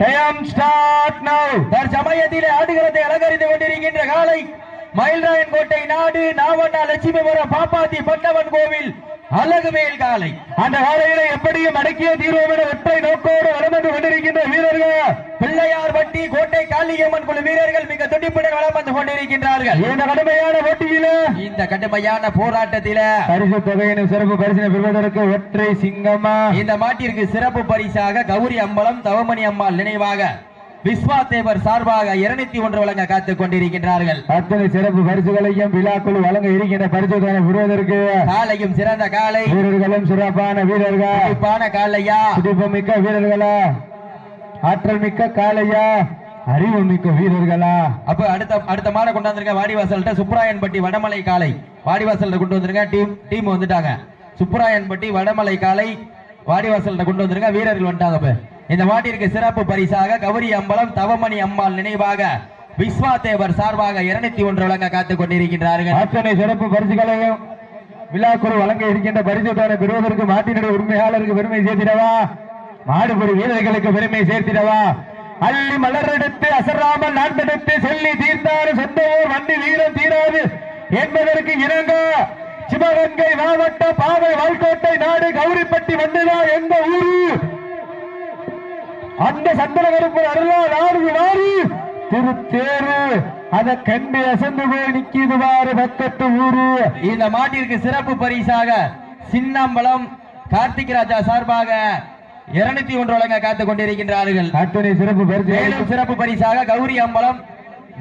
Time start now தற்சமயத்திலே ஆடுகளத்தை அலங்கரித்துக் கொண்டிருக்கின்ற காலை மயில்ராயன் கோட்டை நாடு நாவண்ணா லட்சுமிபுரம் பாப்பாத்தி பட்டவன் கோவில். அழகுமேல் காலை. அந்த காலையில எப்படியும் அடக்கிய தீர்வோம் என ஒற்றை நோக்கோடு வலம் வந்து கொண்டிருக்கின்ற வீரர்கள்? பிள்ளையார் பட்டி கோட்டை காளியம்மன் குழு வீரர்கள் மிக துடிப்புடன் வளம் வந்து கொண்டிருக்கின்றார்கள். இந்த கடுமையான போட்டியில இந்த கடுமையான போராட்டத்தில பரிசு தொகையின சிறப்பு பரிசினை பெறுவதற்கு ஒற்றை சிங்கமா? இந்த மாட்டிற்கு சிறப்பு பரிசாக கௌரி அம்பலம் தவமணி அம்மாள் நினைவாக விஸ்வா தேவர் சார்பாக இருநூத்தி ஒன்று வழங்க காத்துக் கொண்டிருக்கின்றார்கள். அத்தனை சிறப்பு பரிசுகளையும் விழாக்குழு வழங்க இருக்கின்ற பரிசு தொகை பெறுவதற்கு காலையும் சிறந்த காலை. வீரர்களும் சிறப்பான வீரர்கள். துடிப்பான காலையா. துடிப்பு மிக்க வீரர்களா. ஆற்றல் மிக்க காளையா அறிவு மிக்க வீரர்களா. அப்ப அடுத்த அடுத்த மாட கொண்டு வந்திருக்க வாடிவாசல்கிட்ட சுப்ராயன்பட்டி வடமலை காலை. வாடிவாசல்கிட்ட கொண்டு வந்திருக்க டீம் டீம் வந்துட்டாங்க. சுப்ராயன்பட்டி வடமலை காலை வாடிவாசல்கிட்ட கொண்டு வந்திருக்க வீரர்கள் வந்துட்டாங்க இப்ப. இந்த மாட்டிற்கு சிறப்பு பரிசாக கௌரி அம்பலம் தவமணி அம்மாள் நினைவாக விஸ்வா தேவர் சார்பாக இருநூத்தி ஒன்று வழங்க காத்துக் கொண்டிருக்கின்றார்கள். அத்தனை சிறப்பு பரிசுகளையும் விழாக்குழு வழங்க இருக்கின்ற பரிசுத்தான பெறுவதற்கு மாட்டினுடைய உரிமையாளருக்கு பெருமை சேர்த்திடவா? மாடுபடி வீரர்களுக்கு பெருமை சேர்த்திடவா? அள்ளி மலரெடுத்து அசராமல் நான் செல்லி சொல்லி தீர்ந்தாரு சொந்த ஊர் வண்டி வீரம் தீராது என்பதற்கு இணங்க சிவகங்கை மாவட்ட பாவை வால்கோட்டை நாடு கௌரிப்பட்டி வந்துதான் எந்த ஊரு? அந்த சந்தன கருப்பு அருளா நாடு வாரி திருத்தேரு அத கண்டு அசந்து போய் நிக்கிது வாரு பக்கத்து ஊரு. இந்த மாட்டிற்கு சிறப்பு பரிசாக சின்னம்பலம் கார்த்திக் ராஜா சார்பாக இருநூத்தி ஒன்று வழங்க காத்துக் கொண்டிருக்கின்றார்கள். அத்தனை சிறப்பு பரிசு. மேலும் சிறப்பு பரிசாக கௌரி அம்பலம்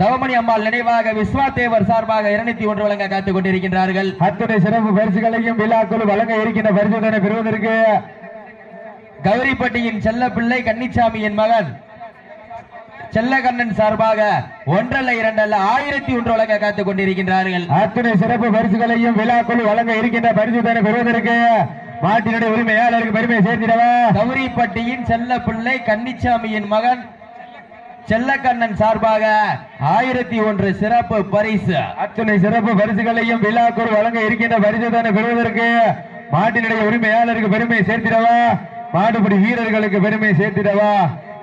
தவமணி அம்மாள் நினைவாக விஸ்வா தேவர் சார்பாக இருநூத்தி ஒன்று வழங்க காத்துக் கொண்டிருக்கின்றார்கள். அத்தனை சிறப்பு பரிசுகளையும் விழாக்குழு வழங்க இருக்கின்ற பரிசுதனை பெறுவதற்கு கௌரிப்பட்டியின் செல்ல பிள்ளை கன்னிச்சாமியின் மகன் செல்லகண்ணன் சார்பாக ஒன்றல்ல இரண்டல்ல ஆயிரத்தி ஒன்று வழங்க காத்துக் கொண்டிருக்கின்றார்கள். அத்தனை சிறப்பு பரிசுகளையும் விழாக்குழு வழங்க இருக்கின்ற பரிசுதனை பெறுவதற்கு? மாட்டினுடைய உரிமையாளருக்கு பெருமை சேர்த்திடவா? கௌரிப்பட்டியின் செல்ல பிள்ளை கன்னிச்சாமியின் மகன். செல்லக்கண்ணன் சார்பாக ஆயிரத்தி ஒன்று சிறப்பு பரிசு. அத்தனை சிறப்பு பரிசுகளையும் விழாக்குழு வழங்க இருக்கின்ற பரிசுதனை பெறுவதற்கு? மாட்டினுடைய உரிமையாளருக்கு பெருமை சேர்த்திடவா? மாடுபடி வீரர்களுக்கு பெருமை சேர்த்திடவா?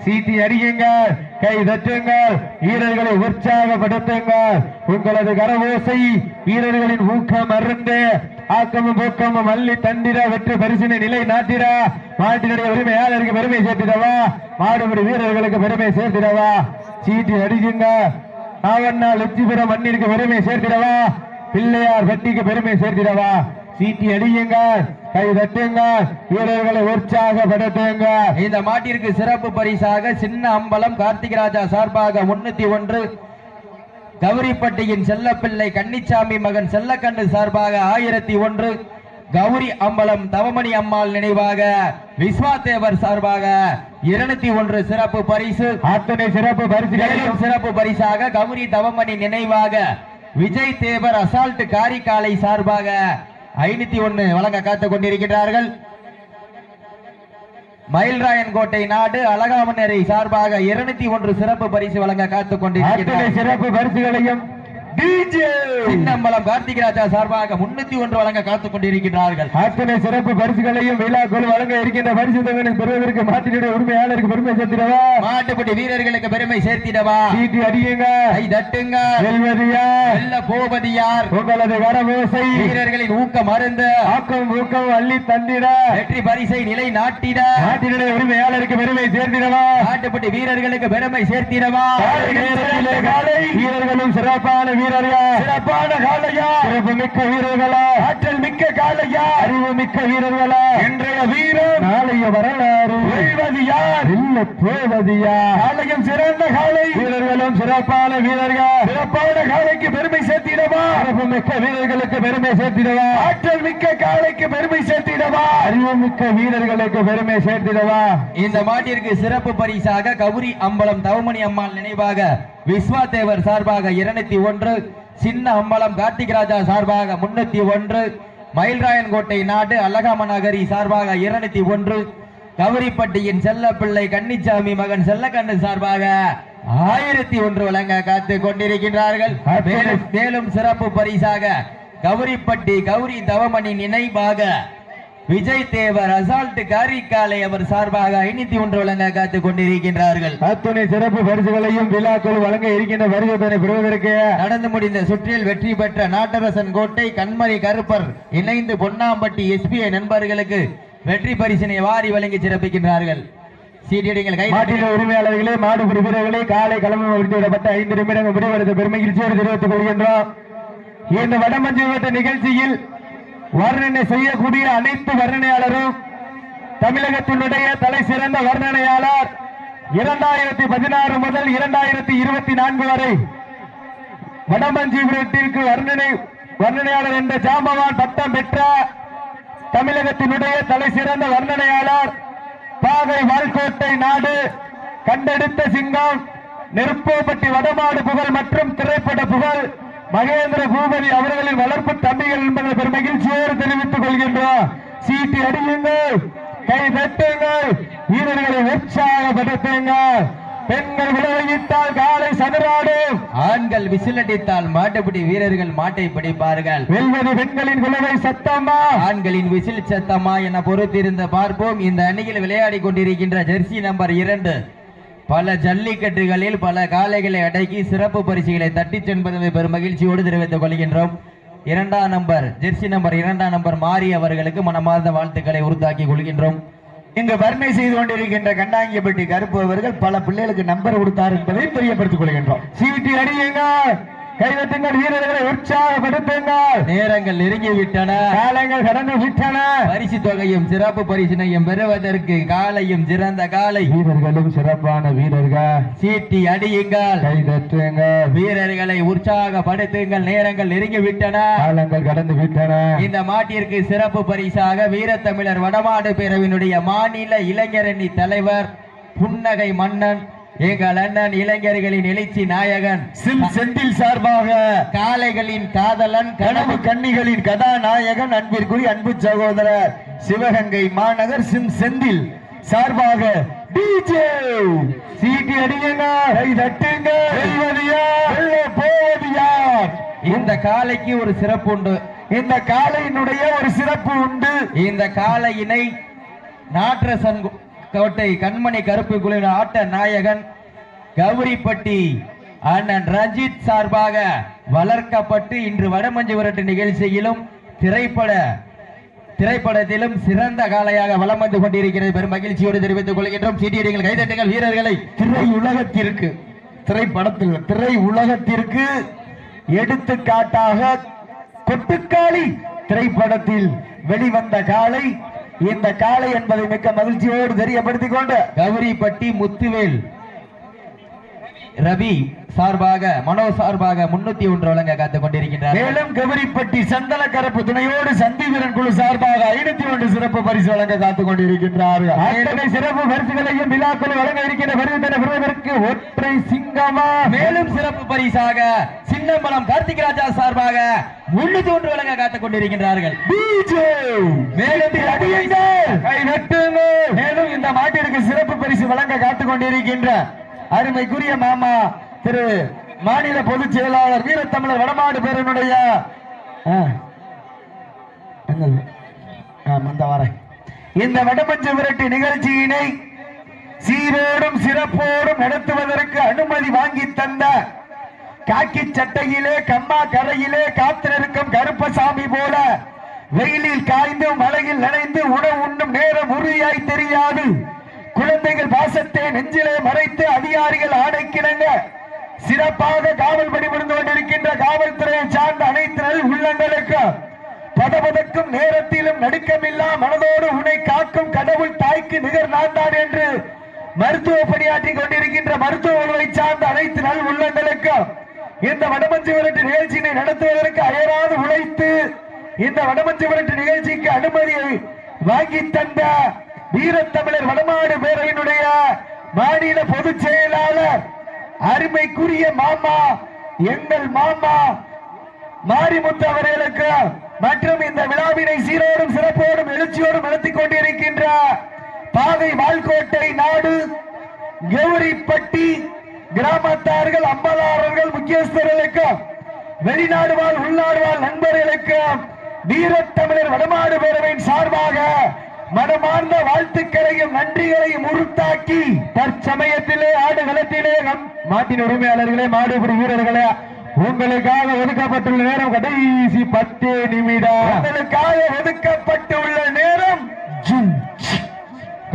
சீட்டி அடியுங்கள் கை தட்டுங்கள் வீரர்களை உற்சாகப்படுத்துங்கள். உங்களது கரவோசை வீரர்களின் ஊக்கம் அருந்து. ஆக்கமும் போக்கமும் அள்ளி தந்திர வெற்றி பரிசினை நிலை நாட்டிட மாட்டினுடைய உரிமையாளருக்கு பெருமை சேர்த்திடவா? மாடுபடி வீரர்களுக்கு பெருமை சேர்த்திடவா? சீட்டி அடிக்குங்க ஆவண்ணா லட்சிபுரம் மண்ணிற்கு பெருமை சேர்த்திடவா? பிள்ளையார் வெட்டிக்கு பெருமை சேர்த்திடவா? சீட்டி அடியுங்க கை தட்டுங்க வீரர்களை உற்சாகப்படுத்துங்க. இந்த மாட்டிற்கு சிறப்பு பரிசாக சின்ன அம்பலம் கார்த்திக் ராஜா சார்பாக முன்னூத்தி ஒன்று. கௌரிப்பட்டியின் செல்லப்பிள்ளை கன்னிச்சாமி மகன் செல்லக்கண்ணு சார்பாக ஆயிரத்தி ஒன்று. கௌரி அம்பலம் தவமணி அம்மாள் நினைவாக விஸ்வாதேவர் சார்பாக இருநூத்தி ஒன்று சிறப்பு பரிசு. அத்தனை சிறப்பு மேலும் சிறப்பு பரிசாக கௌரி தவமணி நினைவாக விஜய் தேவர் அசால்ட் காரிக்காலை சார்பாக ஐநூத்தி ஒன்னு வழங்க காத்துக் கொண்டிருக்கிறார்கள் மயில்ராயன் கோட்டை நாடு அழகாமன் சார்பாக இருநூத்தி ஒன்று சிறப்பு பரிசு வழங்க காத்துக் கொண்டிருக்கிறார் சிறப்பு பரிசுகளையும் சின்னம்பலம் கார்த்திக் ராஜா சார்பாக முன்னூத்தி ஒன்று வழங்க காத்துக் கொண்டிருக்கிறார்கள் அத்தனை சிறப்பு பரிசுகளையும் விழாக்குழு வழங்க இருக்கின்ற பரிசு தொகையை பெறுவதற்கு மாட்டினுடைய உரிமையாளருக்கு பெருமை சேர்த்திடவா? மாட்டுப்பட்டி வீரர்களுக்கு பெருமை சேர்த்திடவா? சீட்டி அடியுங்க. கை தட்டுங்க. வெல்வதியா வெல்ல போவது யார் உங்களது கரவோசை வீரர்களின் ஊக்கம் அருந்து. ஆக்கம் ஊக்கம் அள்ளி தந்திட. வெற்றி பரிசை நிலை நாட்டிட. நாட்டினுடைய உரிமையாளருக்கு பெருமை சேர்த்திடவா? நாட்டுப்பட்டி வீரர்களுக்கு பெருமை சேர்த்திடவா? வீரர்களும் சிறப்பான வீரர்கள் சிறப்பான காலையா. சிறப்பு மிக்க வீரர்களா. ஆற்றல் மிக்க காலையா. அறிவு மிக்க வீரர்களா. இன்றைய வீரர் நாளைய வரலாறு. வெல்வது யார் இல்ல யார் காலையும் சிறந்த காலை. வீரர்களும் சிறப்பான வீரர்கள். சிறப்பான காலைக்கு பெருமை சேர்த்திடவா. சிறப்பு மிக்க வீரர்களுக்கு பெருமை சேர்த்திடவா. ஆற்றல் மிக்க காலைக்கு பெருமை சேர்த்திடவா. அறிவு மிக்க வீரர்களுக்கு பெருமை சேர்த்திடவா. இந்த மாட்டிற்கு சிறப்பு பரிசாக கௌரி அம்பலம் தவமணி அம்மாள் நினைவாக விஸ்வா தேவர் சார்பாக இருநூத்தி ஒன்று சின்ன அம்பலம் கார்த்திக் ராஜா சார்பாக முன்னூத்தி ஒன்று மயில்ராயன் கோட்டை நாடு அழகாம நகரி சார்பாக இருநூத்தி ஒன்று கௌரிப்பட்டியின் செல்ல பிள்ளை கன்னிச்சாமி மகன் செல்லக்கண்ணு சார்பாக ஆயிரத்தி ஒன்று வழங்க காத்து கொண்டிருக்கின்றார்கள். மேலும் சிறப்பு பரிசாக கௌரிப்பட்டி கௌரி தவமணி நினைவாக விஜய் தேவர் அசால்ட் காரிக்காலை அவர் சார்பாக ஐநூத்தி ஒன்று வழங்க காத்துக் கொண்டிருக்கின்றார்கள். அத்துணை சிறப்பு பரிசுகளையும் விழாக்கள் வழங்க இருக்கின்ற வருகத்தனை பெறுவதற்கு நடந்து முடிந்த சுற்றில் வெற்றி பெற்ற நாட்டரசன் கோட்டை கண்மணி கருப்பர் இணைந்து பொன்னாம்பட்டி எஸ்பிஐ நண்பர்களுக்கு வெற்றி பரிசினை வாரி வழங்கி சிறப்பிக்கின்றார்கள். உரிமையாளர்களே மாடுபிடி வீரர்களே காலை கிளம்பி விடப்பட்ட ஐந்து நிமிடங்கள் முடிவெடுத்த பெருமகிழ்ச்சியோடு தெரிவித்துக் கொள்கின்றோம். இந்த வடமஞ்சு நிகழ்ச்சியில் வர்ணனை செய்யக்கூடிய அனைத்து வர்ணனையாளரும் தமிழகத்தினுடைய தலை சிறந்த வர்ணனையாளர். இரண்டாயிரத்தி பதினாறு முதல் இரண்டாயிரத்தி இருபத்தி நான்கு வரை வடமஞ்சிபுரத்திற்கு வர்ணனை வர்ணனையாளர் என்ற ஜாம்பவான் பட்டம் பெற்ற தமிழகத்தினுடைய தலை சிறந்த வர்ணனையாளர். பாகை வால்கோட்டை நாடு கண்டெடுத்த சிங்கம் நெருப்போப்பட்டி வடமாடு புகழ் மற்றும் திரைப்பட புகழ் மகேந்திர பூபதி அவர்களின் வளர்ப்பு தம்பிகள் என்பதை பெரும் மகிழ்ச்சியோடு தெரிவித்துக் கொள்கின்றோம். சீட்டி அடியுங்கள் கை தட்டுங்கள் வீரர்களை உற்சாகப்படுத்துங்கள் பெண்கள் விளைவித்தால் காலை சதுராடும். ஆண்கள் விசிலடித்தால் மாட்டுப்பிடி வீரர்கள் மாட்டை பிடிப்பார்கள். வெல்வது பெண்களின் குலவை சத்தமா? ஆண்களின் விசில் சத்தமா என பொறுத்திருந்த பார்ப்போம். இந்த அணியில் விளையாடி கொண்டிருக்கின்ற ஜெர்சி நம்பர் இரண்டு. பல ஜல்லிக்கட்டுகளில் பல காளைகளை அடக்கி சிறப்பு பரிசுகளை தட்டிச் சென்பதை பெரும் மகிழ்ச்சியோடு தெரிவித்துக் கொள்கின்றோம். இரண்டாம் நம்பர் ஜெர்சி நம்பர் இரண்டாம் நம்பர் மாறி அவர்களுக்கு மனமார்ந்த வாழ்த்துக்களை உறுத்தாக்கி கொள்கின்றோம். இங்கு வர்ணை செய்து கொண்டிருக்கின்ற கண்டாங்கியப்பட்டி கருப்பு அவர்கள் பல பிள்ளைகளுக்கு நம்பர் கொடுத்தார் என்பதை தெரியப்படுத்திக் கொள்கின்றோம். சீட்டி அடியுங்கள் கைதட்டுங்கள் வீரர்களை உற்சாகப்படுத்துங்கள். நேரங்கள் நெருங்கி விட்டன காலங்கள் கடந்து விட்டன பரிசு தொகையும் சிறப்பு பரிசினையும் பெறுவதற்கு காலையும் சிறந்த காலை. வீரர்களும் சிறப்பான வீரர்கள். சீட்டி அடியுங்கள். கைதட்டுங்கள் வீரர்களை உற்சாகப்படுத்துங்கள். நேரங்கள் நெருங்கி விட்டன காலங்கள் கடந்து விட்டன இந்த மாட்டிற்கு சிறப்பு பரிசாக வீரத்தமிழர் வடமாடு பேரவையினுடைய மாநில இளைஞரணி தலைவர் புன்னகை மன்னன் எங்கள் அண்ணன் இளைஞர்களின் எழுச்சி நாயகன் சிம் செந்தில் சார்பாக காளைகளின் காதலன் கனவு கன்னிகளின் கதாநாயகன் அன்பிற்குரிய அன்பு சகோதரர் சிவகங்கை மாநகர் சிம் செந்தில் சார்பாக டிஜே. சீட்டி அடியுங்க கை தட்டுங்க போவது யார் இந்த காளைக்கு ஒரு சிறப்பு உண்டு. இந்த காளையினுடைய ஒரு சிறப்பு உண்டு. இந்த காளையினை நாற்றசன் கோட்டை கண்மணி கருப்பு குழுவின் ஆட்ட நாயகன் கௌரிப்பட்டி அண்ணன் ரஞ்சித் சார்பாக வளர்க்கப்பட்டு இன்று வடமஞ்சு விரட்டு நிகழ்ச்சியிலும் திரைப்பட திரைப்படத்திலும் சிறந்த காளையாக வளம் வந்து கொண்டிருக்கிறது. பெரும் மகிழ்ச்சியோடு தெரிவித்துக் கொள்கின்றோம். சீட்டியடிகள் கைதட்டுங்கள் வீரர்களை திரை உலகத்திற்கு திரைப்படத்தில் திரை உலகத்திற்கு எடுத்துக்காட்டாக கொட்டுக்காளி திரைப்படத்தில் வெளிவந்த காலை இந்த காளை என்பதை மிக்க மகிழ்ச்சியோடு தெரியப்படுத்திக் கொண்டு கௌரிப்பட்டி முத்துவேல். ரவி சார்பாக மனோ சார்பாக முன்னூத்தி ஒன்று வழங்க காத்துக் கொண்டிருக்கின்றார் மேலும் கபரிப்பட்டி சந்தன கரப்பு துணையோடு சந்திவீரன் குழு சார்பாக ஐநூத்தி ஒன்று சிறப்பு பரிசு வழங்க காத்துக் கொண்டிருக்கின்றார்கள். அத்தனை சிறப்பு பரிசுகளையும் விழாக்கள் வழங்க இருக்கின்ற விருந்தினர் பெறுவதற்கு ஒற்றை சிங்கமா? மேலும் சிறப்பு பரிசாக சின்னம்பலம் கார்த்திக் ராஜா சார்பாக முன்னூத்தி ஒன்று வழங்க காத்துக் கொண்டிருக்கின்றார்கள். மேலும் கை நட்டுங்கள் மேலும் இந்த மாட்டிற்கு சிறப்பு பரிசு வழங்க காத்துக் கொண்டிருக்கின்ற அருமைக்குரிய மாமா திரு மாநில பொதுச் செயலாளர் வீரத்தமிழர் வடமாடு பேரனுடைய இந்த வடமஞ்சு விரட்டு நிகழ்ச்சியினை சீரோடும் சிறப்போடும் நடத்துவதற்கு அனுமதி வாங்கி தந்த காக்கி சட்டையிலே கம்மா கரையிலே காத்திருக்கும் கருப்பசாமி போல வெயிலில் காய்ந்து மலையில் நனைந்து உணவு உண்ணும் நேரம் உறுதியாய் தெரியாது. குழந்தைகள் பாசத்தை நெஞ்சிலே மறைத்து அதிகாரிகள் ஆணைக்கிணங்க. சிறப்பாக காவல் பணிபுரிந்து கொண்டிருக்கின்ற காவல்துறையை சார்ந்த அனைத்து நல் உள்ளங்களுக்கு பதபதக்கும் நேரத்திலும் நடுக்கமில்லா மனதோடு உன்னை காக்கும் கடவுள் தாய்க்கு நிகர் நான்தான் என்று மருத்துவ பணியாற்றி கொண்டிருக்கின்ற மருத்துவ சார்ந்த அனைத்து நல் உள்ளங்களுக்கும் இந்த வடமஞ்சு விரட்டு நிகழ்ச்சியினை நடத்துவதற்கு அயராது உழைத்து இந்த வடமஞ்சு விரட்டு நிகழ்ச்சிக்கு அனுமதியை வாங்கி தந்த வீரத்தமிழர் வடமாடு பேரவையினுடைய மாநில பொதுச் செயலாளர் அருமைக்குரிய மாமா எங்கள் மாமா மாரிமுத்து அவர்களுக்கு மற்றும் இந்த விழாவினை சீரோடும் சிறப்போடும் எழுச்சியோடும் நடத்திக் கொண்டிருக்கின்ற பாதை வால்கோட்டை நாடு கௌரிப்பட்டி கிராமத்தார்கள் அம்பலாளர்கள் முக்கியஸ்தர்களுக்கும் வெளிநாடு வாழ் உள்நாடு வாழ் நண்பர்களுக்கும் வீரத்தமிழர் வடமாடு பேரவையின் சார்பாக மனமார்ந்த வாழ்த்துக்களையும் நன்றிகளையும் உருத்தாக்கி தற்சமயத்திலே ஆடுகளத்திலே நம் மாட்டின் உரிமையாளர்களே மாடுபிடி வீரர்களே உங்களுக்காக ஒதுக்கப்பட்டுள்ள நேரம் கடைசி பத்து நிமிடம். உங்களுக்காக ஒதுக்கப்பட்டுள்ள நேரம் ஜூன்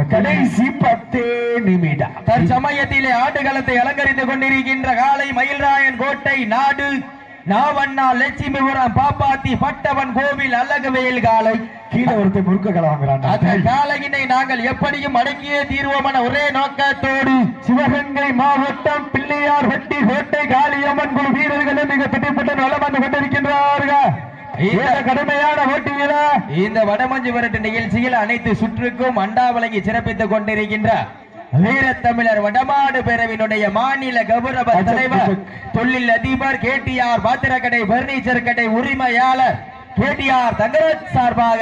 கடைசி பத்து நிமிடம். தற்சமயத்திலே ஆடுகளத்தை அலங்கரித்துக் கொண்டிருக்கின்ற காலை மயில்ராயன் கோட்டை நாடு நாவண்ணா லட்சுமிபுரம் பாப்பாத்தி பட்டவன் கோவில் அழகுவேல் காலை கீழே ஒருத்தர் முறுக்க கலை அந்த வாங்குறான் காலையினை நாங்கள் எப்படியும் அடக்கியே தீர்வோம் என ஒரே நோக்கத்தோடு சிவகங்கை மாவட்டம் பிள்ளையார் வெட்டி கோட்டை காளியம்மன் குழு வீரர்கள் மிக பிடிப்பட்ட நலம் வந்து கொண்டிருக்கின்றார்கள். இந்த கடுமையான போட்டியில இந்த வடமஞ்சு விரட்டு நிகழ்ச்சியில் அனைத்து சுற்றுக்கும் அண்டாவளங்கி சிறப்பித்துக் கொண்டிருக்கின்ற வீரத்தமிழர் வடமாடு பேரவினுடைய மாநில கௌரவ தலைவர் தொழில் அதிபர் கேடிஆர் பாத்திரக்கடை பர்னிச்சர் கடை உரிமையாளர் கேடிஆர் தங்கராஜ் சார்பாக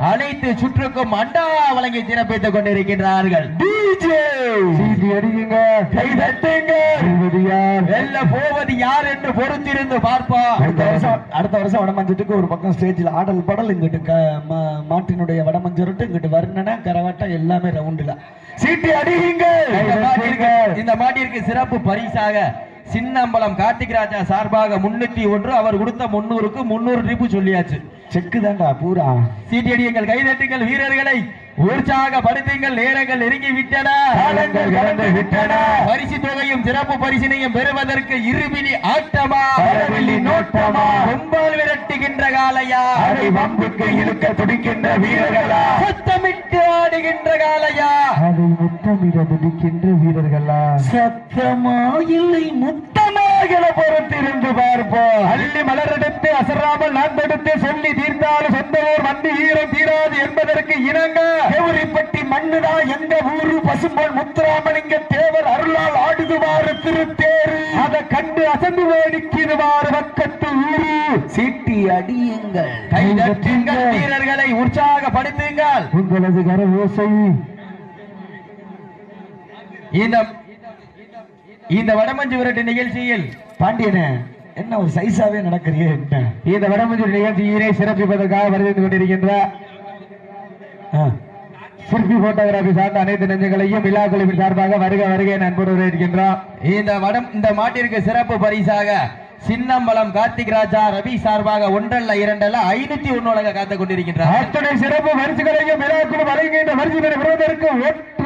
அனைத்து சுற்றுக்கும் அண்டா வழங்கி சிறப்பித்துக் கொண்டிருக்கின்றார்கள். டிஜே சீட்டி அடிக்குங்க கை தட்டுங்க? வெல்ல போவது யார் என்று பொறுத்திருந்து பார்ப்போம். அடுத்த வருஷம் அடுத்த வருஷம் வடமஞ்சத்துக்கு ஒரு பக்கம் ஸ்டேஜில் ஆடல் பாடல் இங்கிட்டு மாட்டினுடைய வடமஞ்சருட்டு இங்கிட்டு வர்ணனை கரகாட்டம் எல்லாமே ரவுண்டுல சீட்டி அடிக்குங்க கை இந்த தட்டுங்க. மாட்டிற்கு- இந்த மாட்டிற்கு சிறப்பு பரிசாக சின்னம்பலம் கார்த்திக் ராஜா சார்பாக முன்னூத்தி ஒன்று அவர் கொடுத்த முன்னூறுக்கு முன்னூறு ட்ரிப்பு சொல்லியாச்சு. செக்கு தான்டா பூரா சீட்டியடியுங்கள் கைதட்டுங்கள் வீரர்களை. உற்சாகப்படுத்துங்கள் நேரங்கள் நெருங்கி விட்டன கடந்து விட்டன. பரிசு தொகையும் சிறப்பு பரிசினையும் பெறுவதற்கு இருபிடி ஆட்டமா? நோட்டமா? கும்பல் விரட்டுகின்ற காலையா அதை வம்புக்கு இழுக்க துடிக்கின்ற வீரர்களா? சத்தமிட்டு ஆடுகின்ற காலையா அதை முத்தமிட துடிக்கின்ற வீரர்களா? சத்தமா இல்லை முத்தமாக பொறுத்திருந்து பார்ப்போம். அள்ளி மலரெடுத்து அசராமல் நான் தொடுத்து சொல்லி தீர்த்தாலும் சொந்த ஊர் மண்ணு ஈரம் தீராது என்பதற்கு இணங்க. தேவரிப்பட்டி மண்ணுதான் எங்க ஊரு? பசும்பொன் முத்துராமலிங்க தேவர் அருளால் ஆடுதுவாறு திருத்தேரு அதை கண்டு அசந்து வேடிக்குதுவாறு பக்கத்து ஊரு. சீட்டி அடியுங்கள். கைதட்டுங்கள் வீரர்களை உற்சாகப்படுத்துங்கள். உங்களது கர ஓசை இந்த இந்த வடமஞ்சு விரட்டு நிகழ்ச்சியில் பாண்டியனே என்ன ஒரு சைஸாவே நடக்கிறியே என்ன இந்த வடமஞ்சூர் நிகழ்ச்சியினை சிறப்பிப்பதற்காக வருகின்ற கொண்டிருக்கின்ற. சிற்பி போட்டோகிராபி சார்ந்த அனைத்து நெஞ்சங்களையும் விழா குழுவின் சார்பாக வருக வருகை நண்பர் இருக்கின்றோம் இந்த வடம் இந்த மாட்டிற்கு சிறப்பு பரிசாக சின்னம்பலம் கார்த்திக் ராஜா ரவி சார்பாக ஒன்றல்ல இரண்டல்ல ஐநூத்தி ஒன்னு காத்துக் கொண்டிருக்கின்றார் அத்துணை சிறப்பு பரிசுகளையும் விழாக்குழு வழங்குகின்ற பரிசுகளை பெறுவதற்கு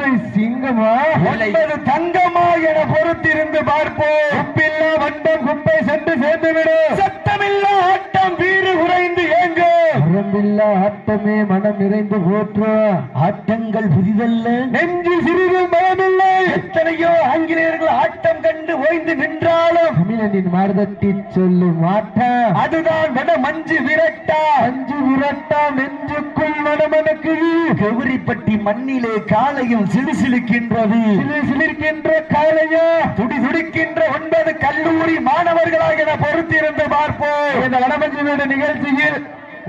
ஒற்றை சிங்கமா. ஒன்பது தங்கமா என பொறுத்திருந்து பார்ப்போம். உப்பில்லா வண்டம் குப்பை சென்று சேர்ந்துவிடும் சத்தமில்லா ஆட்டம் வீறு குறைந்து ஏங்கு வரம்பில்லா ஆட்டமே மனம் நிறைந்து போற்றும் ஆட்டங்கள் புதிதல்ல. நெஞ்சில் சிறிது பயமில்லை எத்தனையோ ஆங்கிலேயர்கள் ஆட்டம் கண்டு ஓய்ந்து நின்றாலும் தமிழனின் மார்தட்டி சொல்லும் ஆட்டம் அதுதான் வட மஞ்சு விரட்டா. மஞ்சு விரட்டா நெஞ்சுக்குள் மனமனுக்கு கௌரிப்பட்டி மண்ணிலே காலையும் சிலுசிலுக்கின்றது. சிலு சிலிர்க்கின்ற காலையா துடி துடிக்கின்ற ஒன்பது கல்லூரி மாணவர்களாக பொறுத்திருந்து பார்ப்போம். இந்த வடமஞ்சு வீடு நிகழ்ச்சியில்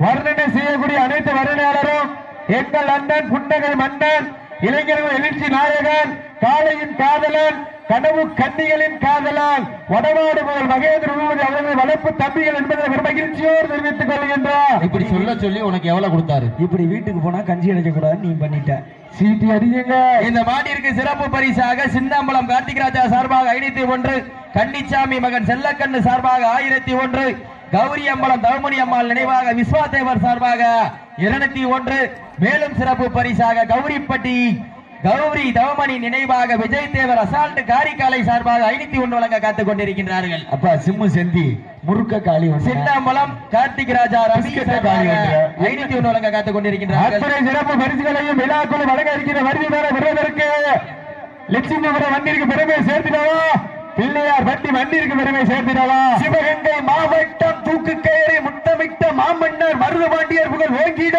வர்ணனை செய்யக்கூடிய அனைத்து வர்ணனையாளரும் எங்கள் அண்ணன் புன்னகை மன்னன் இளைஞர்கள் எழுச்சி நாயகன் காளையின் காதலன் கனவு கன்னிகளின் காதலன் வடநாடு முதல் மகேந்திர பூபதி அவர்கள் வளர்ப்பு தம்பிகள் என்பதை மகிழ்ச்சியோடு தெரிவித்துக் கொள்கின்றார். இப்படி சொல்ல சொல்லி உனக்கு எவ்வளவு கொடுத்தாரு? இப்படி வீட்டுக்கு போனா கஞ்சி அடைக்க கூடாது நீ பண்ணிட்ட. சீட்டி அடியுங்க இந்த மாட்டிற்கு சிறப்பு பரிசாக சின்னம்பலம் கார்த்திக் ராஜா சார்பாக ஐநூத்தி ஒன்று கன்னிச்சாமி மகன் செல்லக்கண்ணு சார்பாக ஆயிரத்தி ஒன்று கௌரி அம்பலம் தவமணி அம்மாள் நினைவாக விஸ்வாதேவர் சார்பாக இருநூத்தி ஒன்று மேலும் சிறப்பு பரிசாக கௌரிப்பட்டி கௌரி தவமணி நினைவாக விஜய் தேவர் அசால்ட் காரிக்காலை சார்பாக ஐநூத்தி ஒன்று வழங்க காத்துக் கொண்டிருக்கின்றார்கள். அப்பா சிம்மு செந்தி முறுக்க காளி ஒண்ணு. சின்னம்பலம் கார்த்திக் ராஜா. ஐநூத்தி ஒன்று வழங்க காத்துக் கொண்டிருக்கின்றார்கள். சிறப்பு பரிசுகளையும் விழாக்குழு வழங்க இருக்கிற வருகிறவரை பெறுவதற்கு லட்சுமிபுரம் வண்டிற்கு பெருமை சேர்த்திடவா? பிள்ளையார் வண்டி வண்டிற்கு பெருமை சேர்த்திடவா? சிவகங்கை மாவட்டம் தூக்கு கயிறை முத்தமிட்ட மாமன்னர் மருதபாண்டியர் புகழ் ஓங்கிட.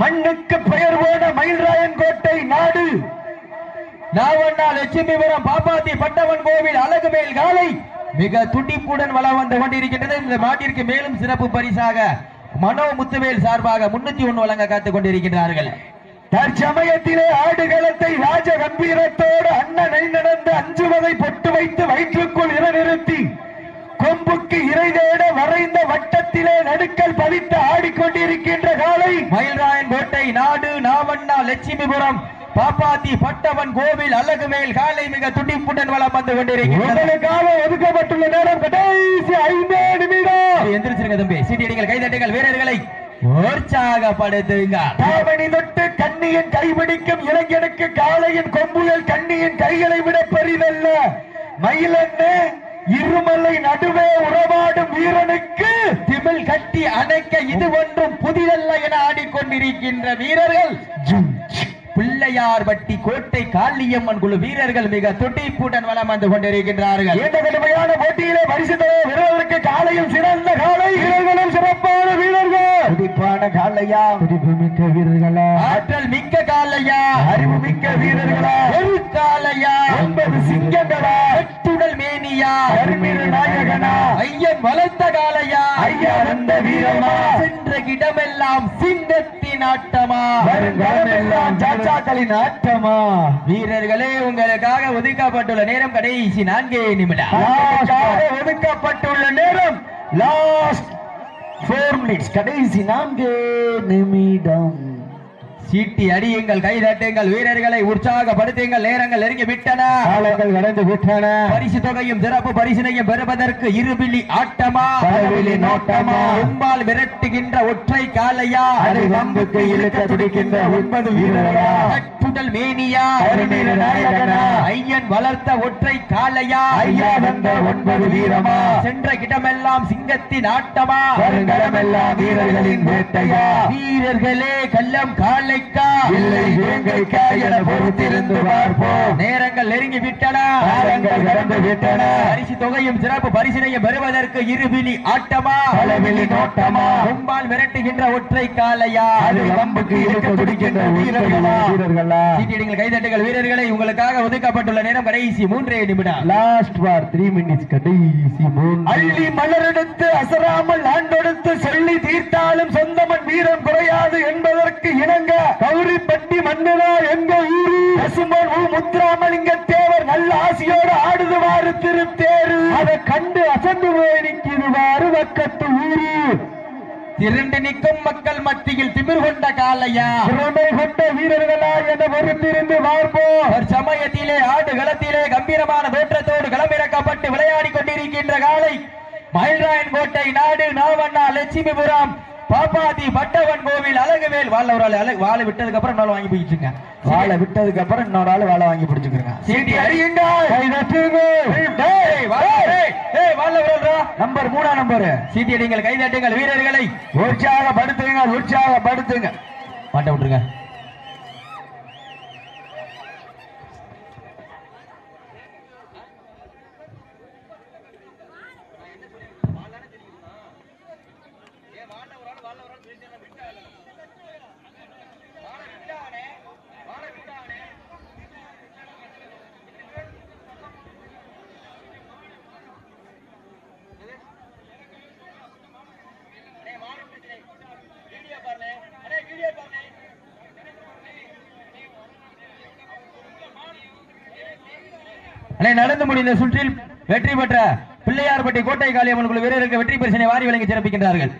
மண்ணுக்கு பெயர் போன மயில்ராயன் கோட்டை நாடு. நாவண்ணா லட்சுமிபுரம் பாப்பாத்தி பட்டவன் கோவில் அழகுமேல் காலை. மிக துடிப்புடன் வளம் வந்து கொண்டிருக்கின்றது. இந்த மாட்டிற்கு மேலும் சிறப்பு பரிசாக மனோ முத்துவேல் சார்பாக முன்னூத்தி ஒன்று வழங்க காத்துக் கொண்டிருக்கிறார்கள் தற்சமயத்திலே ஆடுகளத்தை ராஜ கம்பீரத்தோடு அண்ணனை நடந்து அஞ்சுவதை பொட்டு வைத்து வயிற்றுக்குள் இட நிறுத்தி கொம்புக்கு இறை தேட வரைந்த வட்டத்திலே நடுக்க பதித்து ஆடிக்கொண்டிருக்கின்ற காலை மயில்ராயன் கோட்டை நாடு நாவண்ணா லட்சுமிபுரம் பாப்பாத்தி பட்டவன் கோவில் அழகு மேல் காலை மிக துடிப்புடன் வளம் வந்து கொண்டிருக்கிறது ஒதுக்கப்பட்டுள்ள நேரம் கடைசி ஐந்தே நிமிடம். எந்திரிச்சிருங்க தம்பி. சீட்டியடிகள் கைதட்டுங்கள் வீரர்களை உற்சாகப்படுத்துங்க தாவணி தொட்டு கண்ணியின் கைபிடிக்கும் இளைஞனுக்கு காளையின் கொம்புகள் கண்ணியின் கைகளை விட பெரிதல்ல. மயிலன்னு இருமலை நடுவே உறவாடும் வீரனுக்கு திமில் கட்டி அணைக்க இது ஒன்றும் புதிதல்ல என ஆடிக்கொண்டிருக்கின்ற வீரர்கள். பிள்ளையார் வட்டி கோட்டை காளியம்மன் குழு வீரர்கள் மிக துடிப்புடன் வளம் வந்து கொண்டிருக்கின்றார்கள். இந்த கடுமையான போட்டியிலே பரிசு வீரர்களுக்கு காலையும் சிறந்த காலை. வீரர்களும் சிறப்பான வீரர்கள். துடிப்பான காலையா? துடிப்பு மிக்க வீரர்களா? ஆற்றல் மிக்க காலையா? அறிவு மிக்க வீரர்களா? ஒரு காலையா ஒன்பது சிங்கங்களா? எட்டுடல் மேனியா கருமீர நாயகனா ஐயன் வளர்த்த காலையா ஐயா வந்த வீரமா சென்ற இடமெல்லாம் சிங்கத்தின் ஆட்டமா வருங்காலமெல்லாம் சாச்சாக்களின் ஆட்டமா. வீரர்களே உங்களுக்காக ஒதுக்கப்பட்டுள்ள நேரம் கடைசி நான்கே நிமிடம். ஒதுக்கப்பட்டுள்ள நேரம் லாஸ்ட் ஃபோர் மினிட்ஸ் கடைசி நான்கு நிமிடம். சீட்டி அடியுங்கள் கை தட்டுங்கள் வீரர்களை உற்சாகப்படுத்துங்கள் நேரங்கள் நெருங்கி விட்டன காலங்கள் கடந்து விட்டன பரிசு தொகையும் சிறப்பு பரிசினையும் பெறுவதற்கு இருபிலி ஆட்டமா பலவிழி நோட்டமா? உம்பால் விரட்டுகின்ற ஒற்றை காலையா அது வம்புக்கு இழுக்க துடிக்கின்ற ஒன்பது வீரர்களா? கட்டுடல் மேனியா? ஐயன் வளர்த்த ஒற்றை காலையா ஐயா வந்த ஒன்பது வீரமா? சென்ற இடமெல்லாம் சிங்கத்தின் ஆட்டமா வீரர்களின் வேட்டையா? வீரர்களே கள்ளம் காலைக்கா இல்லை வேங்கைக்கா என பொறுத்திருந்து பார்ப்போம். நேரங்கள் நெருங்கி விட்டன. காலங்கள் கடந்து விட்டன. பரிசு தொகையும் சிறப்பு பரிசினையும் பெறுவதற்கு இருபிலி ஆட்டமா? நோட்டமா? கும்பால் விரட்டுகின்ற ஒற்றை காலையா அது துடிக்கின்ற வீரர்களா? சீட்டிடுங்கள் கைதட்டுங்கள் வீரர்களை உங்களுக்காக ஒதுக்கப்பட்டுள்ள நேரம் கடைசி மூன்றே நிமிடம். லாஸ்ட் பார் த்ரீ மினிட்ஸ் கடைசி அள்ளி மலரெடுத்து அசராமல் ஆண்டெடுத்து சொல்லி தீர்த்தாலும் சொந்தமன் வீரம் குறையாது என்பதற்கு இணங்க கௌரிப்பட்டி மன்னனா எங்க ஊரு பசுமன் ஊ முத்துராமலிங்க தேவர் நல்ல ஆசியோடு ஆடுதுவாறு திருத்தேரு. அதை கண்டு அசந்து போய் நிற்கிதுவாறு வக்கத்து ஊரு. திரண்டு நிற்கும் மக்கள் மத்தியில் திமிர் கொண்ட காலையா? திறமை கொண்ட வீரர்களா என பொறுத்திருந்து பார்ப்போம் சமயத்திலே ஆடு களத்திலே கம்பீரமான தோற்றத்தோடு களமிறக்கப்பட்டு விளையாடி கொண்டிருக்கின்ற காலை. மயில்ராயன் கோட்டை நாடு நாவண்ணா லட்சுமிபுரம் பாப்பாதி பட்டவன் கோவில் அழகுவேல் வாழ ஒரு ஆள் அழகு வாழை விட்டதுக்கு அப்புறம் இன்னொரு வாங்கி போயிட்டுங்க வாழை விட்டதுக்கு அப்புறம் இன்னொரு ஆள் வாழை வாங்கி பிடிச்சுக்கிறேங்க சீட்டி அடியுங்க நம்பர் மூணா நம்பர். சீட்டி அடிங்கள் கைதட்டுங்கள் வீரர்களை. உற்சாகப்படுத்துங்க உற்சாகப்படுத்துங்க. மாட்ட விட்டுருங்க. நடந்து முடிந்த சுற்றில் வெற்றி பெற்ற பிள்ளையார்பட்டி கோட்டை காளியம்மன் குழு வீரருக்கு வெற்றி பரிசனை வாரி வழங்கி சிறப்பிக்கின்றார்கள்.